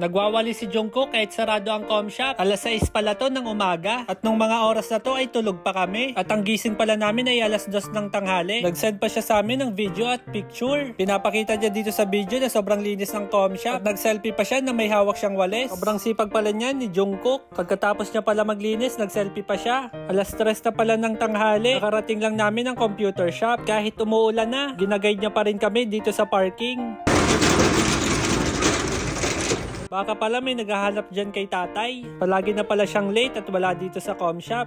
Nagwawali si Jungkook kahit sarado ang com shop. Alas 6 pala to ng umaga. At nung mga oras na to ay tulog pa kami. At ang gising pala namin ay alas 2 ng tanghali. Nag-send pa siya sa amin ng video at picture. Pinapakita niya dito sa video na sobrang linis ng com shop. At nag-selfie pa siya na may hawak siyang walis. Sobrang sipag pala niya ni Jungkook. Pagkatapos niya pala maglinis, nag-selfie pa siya. Alas 3 na pala ng tanghali. Nakarating lang namin ang computer shop. Kahit umuulan na, ginagay niya pa rin kami dito sa parking. Baka pala may naghahanap dyan kay tatay. Palagi na pala siyang late at wala dito sa com shop.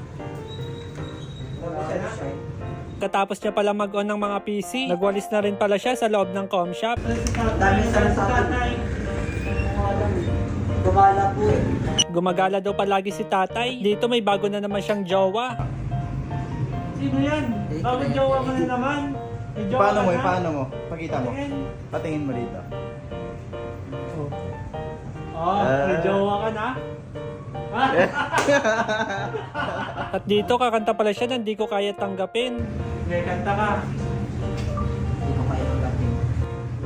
Katapos niya pala mag-on ng mga PC, nagwalis na rin pala siya sa loob ng com shop. Dami sa tatay. Gumala po eh. Gumagala daw palagi si tatay. Dito may bago na naman siyang jowa. Sino yan? Bagong jowa mo na naman. May jowa Paano ka mo, na? paano mo? Pakita mo. Tingin. Patingin mo dito. Oh, may Ah. jowa ka na? At dito kakanta pala siya na hindi ko kaya tanggapin. May kanta ka. Hindi ko kayo magating.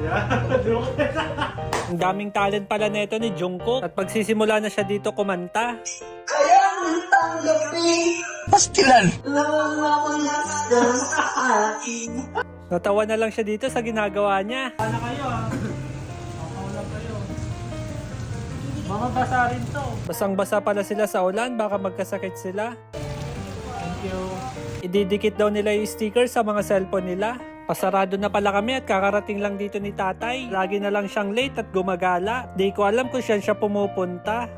Ang daming talent pala neto ni Jungkook. At pagsisimula na siya dito kumanta. Kayang tanggapin. Pastilan. Sa akin. Natawa na lang siya dito sa ginagawa niya. Ano kayo ah? Mga basa rin to. Basang-basa pala sila sa ulan, baka magkasakit sila. Thank you. Ididikit daw nila yung sticker sa mga cellphone nila. Pasarado na pala kami at kakarating lang dito ni tatay. Lagi na lang siyang late at gumagala. Di ko alam kung saan siya pumupunta.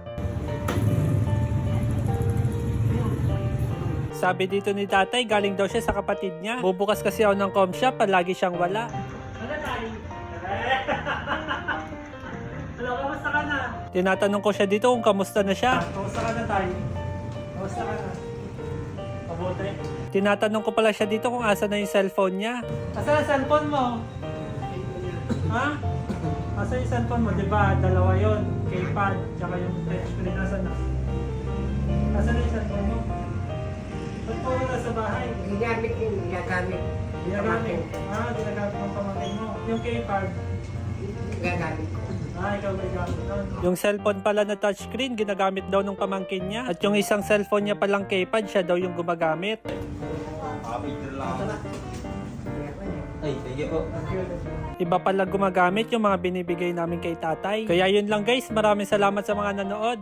Sabi dito ni tatay, galing daw siya sa kapatid niya. Bubukas kasi ako ng com shop, palagi siyang wala. Wala tayo. Ka na? Tinatanong ko siya dito kung kamusta na siya. Kamusta ka na tayo? Kamusta ka na? Mabuti. Tinatanong ko pala siya dito kung asa na yung cellphone niya. Asa na cellphone mo? ha? Asa yung cellphone mo? Diba, dalawa yon Keypad, tsaka yung touchscreen. Asa na? Asa na yung cellphone mo? Ba't po wala sa bahay? Ginagamit yun, ginagamit. Ginagamit. Ah, ginagamit ng pamangkin mo. Yung keypad, Ginagamit ko. Ah. Yung cellphone pala na touchscreen, ginagamit daw ng pamangkin niya. At yung isang cellphone niya palang keypad, siya daw yung gumagamit. Picture lang ako. Ay, thank you po. Iba pala gumagamit yung mga binibigay namin kay tatay. Kaya yun lang guys, maraming salamat sa mga nanood.